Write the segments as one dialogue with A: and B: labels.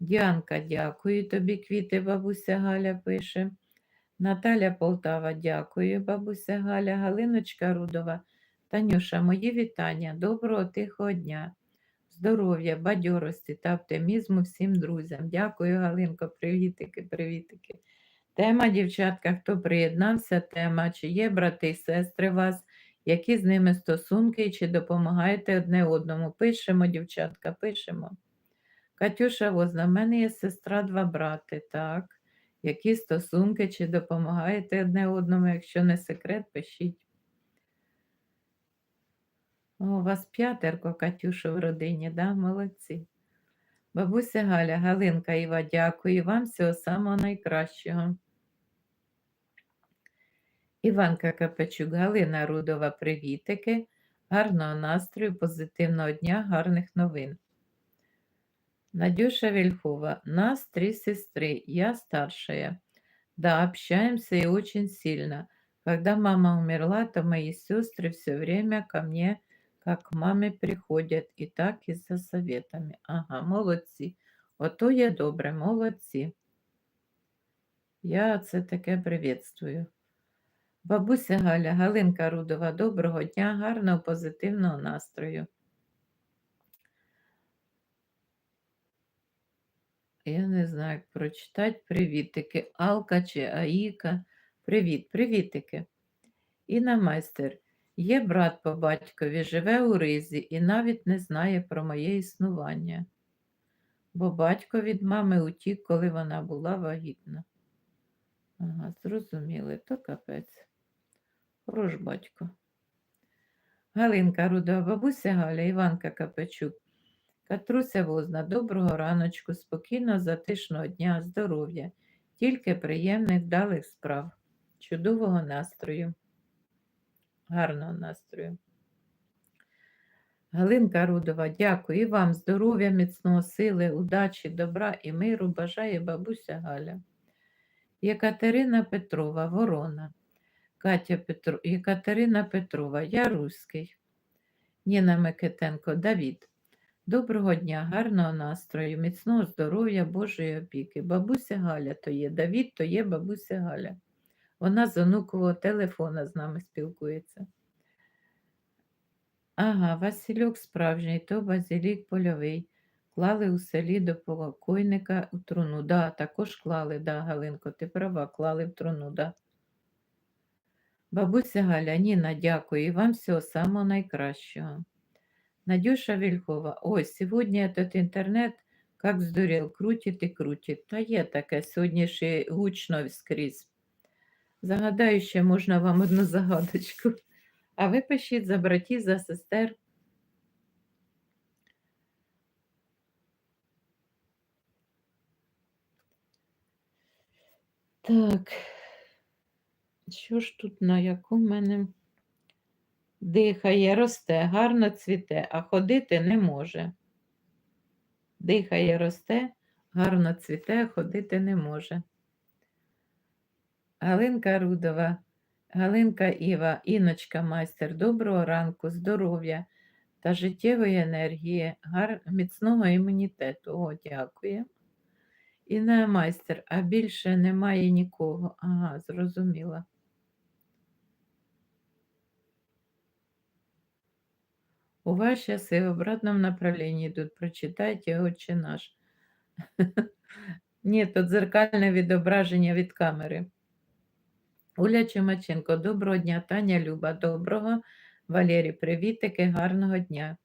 A: Діанка, дякую тобі, квіти, бабуся Галя пише. Наталя Полтава, дякую, бабуся Галя, Галиночка Рудова. Танюша, мої вітання, доброго тихого дня, здоров'я, бадьорості та оптимізму всім друзям. Дякую, Галинко, привітики, привітики. Тема, дівчатка, хто приєднався, тема, чи є брати і сестри вас, які з ними стосунки чи допомагаєте одне одному. Пишемо, дівчатка, пишемо. Катюша Возна, в мене є сестра, два брати, так. Які стосунки, чи допомагаєте одне одному, якщо не секрет, пишіть. О, у вас п'ятерко, Катюша, в родині, да? Молодці. Бабуся Галя, Галинка Іва, дякую вам всього самого найкращого. Іванка Капачук, Галина Рудова, привітики, гарного настрою, позитивного дня, гарних новин. Надюша Вельхова, нас три сестры, я старшая. Да, общаемся и очень сильно. Когда мама умерла, то мои сестры все время ко мне, как к маме приходят, и так и за советами. Ага, молодці. Ото є добре, молодці. Я це таке приветствую. Бабуся Галя, Галинка Рудова, доброго дня, гарного позитивного настрою. Я не знаю, як прочитати привітики. Алка чи Аїка. Привіт, привітики. Інна майстер. Є брат по батькові, живе у Ризі і навіть не знає про моє існування. Бо батько від мами утік, коли вона була вагітна. Ага, зрозуміли, то капець. Хорош батько. Галинка Рудова, бабуся Галя, Іванка Капечук. Катруся Возна, доброго раночку, спокійного, затишного дня, здоров'я, тільки приємних вдалих справ, чудового настрою, гарного настрою. Галинка Рудова, дякую і вам здоров'я, міцного сили, удачі, добра і миру бажає бабуся Галя. Єкатерина Петрова, Ворона. Катя Петро... Єкатерина Петрова, я руський. Ніна Микитенко, Давід. Доброго дня, гарного настрою, міцного здоров'я, Божої опіки. Бабуся Галя то є, Давід то є бабуся Галя. Вона з онукового телефона з нами спілкується. Ага, Васильок справжній, то Базилік польовий. Клали у селі до покойника у труну. Да, також клали, да, Галинко, ти права, клали в труну, да. Бабуся Галя, Ніна, дякую і вам всього самого найкращого. Надюша Вільхова, ой, сьогодні этот інтернет як здурів, крутить і крутить. Та є таке сьогодні ще гучно скрізь. Загадаю, ще можна вам одну загадочку. А ви пишіть за братів, за сестер. Так, що ж тут на яку мене дихає, росте, гарно цвіте, а ходити не може. Дихає, росте, гарно цвіте, а ходити не може. Галинка Рудова, Галинка Іва, Іночка майстер, доброго ранку, здоров'я та життєвої енергії, гар... міцного імунітету. О, дякую. Інна майстер, а більше немає нікого. Ага, зрозуміла. Вас часы в обратном направлении идут. Прочитайте «Отче наш». Ні, тут дзеркальне відображення від камери. Уля Чумаченко, доброго дня, Таня Люба, доброго. Валерій, привітики, гарного дня.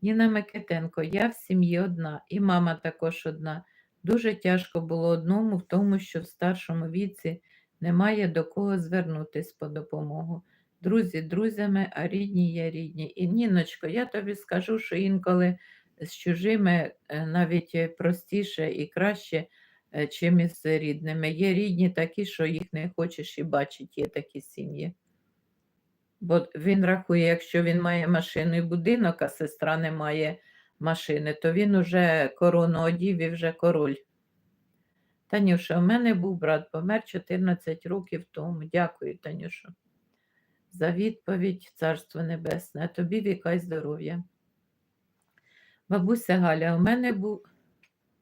A: Ніна Микитенко, я в сім'ї одна, і мама також одна. Дуже тяжко було одному в тому, що в старшому віці немає до кого звернутись по допомогу. Друзі друзями, а рідні є рідні. І Ніночко, я тобі скажу, що інколи з чужими е, навіть простіше і краще, е, чим із рідними. Є рідні такі, що їх не хочеш і бачити, є такі сім'ї. Бо він рахує, якщо він має машину і будинок, а сестра не має машини, то він уже корону одів і вже король. Танюша, у мене був брат, помер 14 років тому. Дякую, Танюша за відповідь, Царство Небесне, тобі віка й здоров'я. Бабуся Галя, у мене був